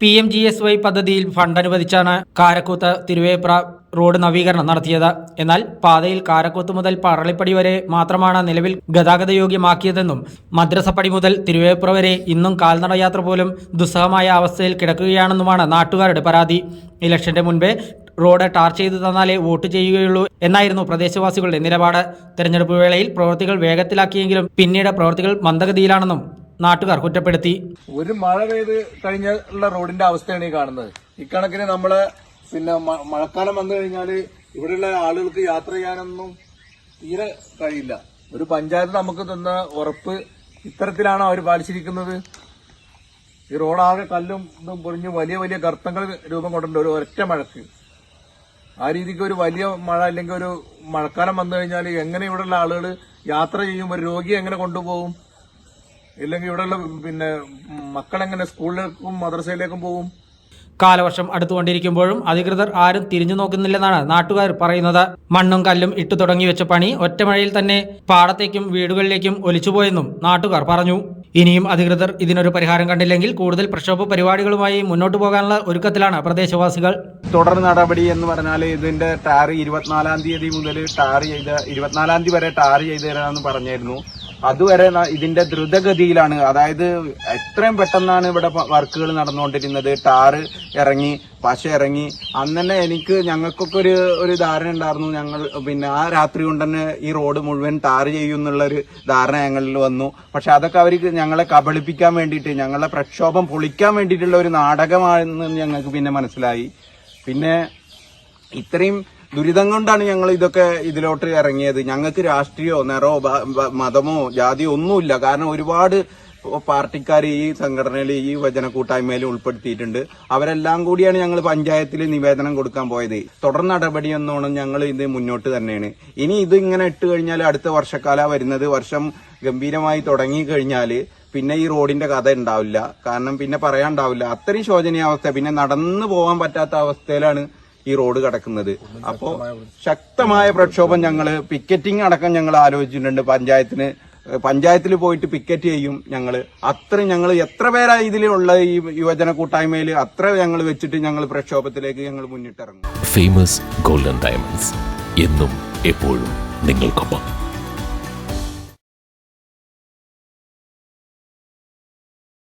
P M G S Y പദ്ധതിയിൽ fund അനുവദിച്ചാണ് കാരക്കൂത്ത് Thiruvepra road നവീകരണം നടത്തിയത്. എന്നാൽ പാതയിൽ കാരക്കൂത്ത് മുതൽ പറളിപ്പടി വരെ മാത്രമാണ് നിലവിൽ ഗതാഗത യോഗ്യമാക്കിയതെന്നും മദ്രസപ്പടി മുതൽ തിരുവേപ്ര വരെ ഇന്നും കാൽനട യാത്ര പോലും ദുസ്സഹമായ അവസ്ഥയിൽ കിടക്കുകയാണെന്നുമാണ് നാട്ടുകാരുടെ പരാതി. ഇലക്ഷന്റെ മുൻപേ റോഡ് ടാർ ചെയ്ത് തന്നാലേ വോട്ട് ചെയ്യുകയുള്ളൂ എന്നായിരുന്നു പ്രദേശവാസികളുടെ നിലപാട്. തെരഞ്ഞെടുപ്പ് വേളയിൽ പ്രവൃത്തികൾ വേഗത്തിലാക്കിയെങ്കിലും പിന്നീട് പ്രവൃത്തികൾ മന്ദഗതിയിലാണെന്നും നാട്ടുകാർ കുറ്റപ്പെടുത്തി. ഒരു മഴ പെയ്ത് കഴിഞ്ഞുള്ള റോഡിന്റെ അവസ്ഥയാണ് ഈ കാണുന്നത്. ഇക്കണക്കിന് നമ്മൾ പിന്നെ മഴക്കാലം വന്നു കഴിഞ്ഞാൽ ഇവിടെയുള്ള ആളുകൾക്ക് യാത്ര ചെയ്യാനൊന്നും തീരെ കഴിയില്ല. ഒരു പഞ്ചായത്ത് നമുക്ക് തന്ന ഉറപ്പ് ഇത്തരത്തിലാണ് അവർ പാലിച്ചിരിക്കുന്നത്? ഈ റോഡാകെ കല്ലും ഇതും പൊളിഞ്ഞ് വലിയ വലിയ ഗർത്തങ്ങൾ രൂപം കൊണ്ടുണ്ട് ഒരു ഒറ്റ മഴക്ക്. ആ രീതിക്ക് ഒരു വലിയ മഴ അല്ലെങ്കിൽ ഒരു മഴക്കാലം വന്നു കഴിഞ്ഞാൽ എങ്ങനെ ഇവിടെയുള്ള ആളുകൾ യാത്ര ചെയ്യും? ഒരു രോഗിയെ എങ്ങനെ കൊണ്ടുപോകും? ഇല്ലെങ്കിൽ ഇവിടെയുള്ള പിന്നെ മക്കളെങ്ങനെ സ്കൂളിലേക്കും മദ്രസയിലേക്കും പോകും? കാലവർഷം അടുത്തുകൊണ്ടിരിക്കുമ്പോഴും അധികൃതർ ആരും തിരിഞ്ഞു നോക്കുന്നില്ലെന്നാണ് നാട്ടുകാർ പറയുന്നത്. മണ്ണും കല്ലും ഇട്ടു തുടങ്ങി വെച്ച പണി ഒറ്റമഴയിൽ തന്നെ പാടത്തേക്കും വീടുകളിലേക്കും ഒലിച്ചുപോയെന്നും നാട്ടുകാർ പറഞ്ഞു. ഇനിയും അധികൃതർ ഇതിനൊരു പരിഹാരം കണ്ടില്ലെങ്കിൽ കൂടുതൽ പ്രക്ഷോഭ പരിപാടികളുമായി മുന്നോട്ടു പോകാനുള്ള ഒരുക്കത്തിലാണ് പ്രദേശവാസികൾ. തുടർ നടപടി എന്ന് പറഞ്ഞാൽ ഇതിന്റെ ടാർ ഇരുപത്തിനാലാം തീയതി മുതൽ ടാർ ചെയ്ത് ഇരുപത്തിനാലാം തീയതി വരെ ടാർ ചെയ്ത് തരാമെന്ന് പറഞ്ഞായിരുന്നു. അതുവരെ ഇതിന്റെ ദ്രുതഗതിയിലാണ്. അതായത് എത്രയും പെട്ടെന്നാണ് ഇവിടെ വർക്കുകൾ നടന്നുകൊണ്ടിരുന്നത്. ടാറ് ഇറങ്ങി പശ ഇറങ്ങി. അന്ന് തന്നെ എനിക്ക് ഞങ്ങൾക്കൊക്കെ ഒരു ഒരു ധാരണ ഉണ്ടായിരുന്നു. ഞങ്ങൾ പിന്നെ ആ രാത്രി കൊണ്ട് തന്നെ ഈ റോഡ് മുഴുവൻ ടാർ ചെയ്യും എന്നുള്ളൊരു ധാരണ ഞങ്ങളിൽ വന്നു. പക്ഷെ അതൊക്കെ അവർക്ക് ഞങ്ങളെ കബളിപ്പിക്കാൻ വേണ്ടിയിട്ട് ഞങ്ങളെ പ്രക്ഷോഭം പൊളിക്കാൻ വേണ്ടിയിട്ടുള്ള ഒരു നാടകമാണെന്ന് ഞങ്ങൾക്ക് പിന്നെ മനസ്സിലായി. പിന്നെ ഇത്രയും ദുരിതം കൊണ്ടാണ് ഞങ്ങൾ ഇതൊക്കെ ഇതിലോട്ട് ഇറങ്ങിയത്. ഞങ്ങൾക്ക് രാഷ്ട്രീയമോ ബ- മതമോ ജാതിയോ ഒന്നുമില്ല. കാരണം ഒരുപാട് പാർട്ടിക്കാർ ഈ സംഘടനയിൽ ഈ വചന കൂട്ടായ്മയിൽ ഉൾപ്പെടുത്തിയിട്ടുണ്ട്. അവരെല്ലാം കൂടിയാണ് ഞങ്ങൾ പഞ്ചായത്തിൽ നിവേദനം കൊടുക്കാൻ പോയത്. തുടർ നടപടി എന്നോണം ഞങ്ങൾ ഇത് മുന്നോട്ട് തന്നെയാണ്. ഇനി ഇത് ഇങ്ങനെ ഇട്ട് കഴിഞ്ഞാൽ അടുത്ത വർഷക്കാല വരുന്നത്. വർഷം ഗംഭീരമായി തുടങ്ങി കഴിഞ്ഞാൽ പിന്നെ ഈ റോഡിന്റെ കഥ ഉണ്ടാവില്ല. കാരണം പിന്നെ പറയാണ്ടാവില്ല അത്രയും ശോചനീയാവസ്ഥ. പിന്നെ നടന്നു പോകാൻ പറ്റാത്ത അവസ്ഥയിലാണ് ഈ റോഡ് കിടക്കുന്നത്. അപ്പോ ശക്തമായ പ്രക്ഷോഭം ഞങ്ങൾ പിക്കറ്റിംഗ് അടക്കം ഞങ്ങൾ ആലോചിച്ചിട്ടുണ്ട്. പഞ്ചായത്തിന് പഞ്ചായത്തിൽ പോയിട്ട് പിക്കറ്റ് ചെയ്യും ഞങ്ങൾ അത്ര ഞങ്ങൾ എത്ര പേരാ ഇതിലുള്ള ഈ യുവജന കൂട്ടായ്മയിൽ അത്ര ഞങ്ങൾ വെച്ചിട്ട് ഞങ്ങൾ പ്രക്ഷോഭത്തിലേക്ക് ഞങ്ങൾ മുന്നിട്ടിറങ്ങും. ഫേമസ് ഗോൾഡൻ ഡയമണ്ട്സ് എന്നും എപ്പോഴും നിങ്ങൾക്കൊപ്പം.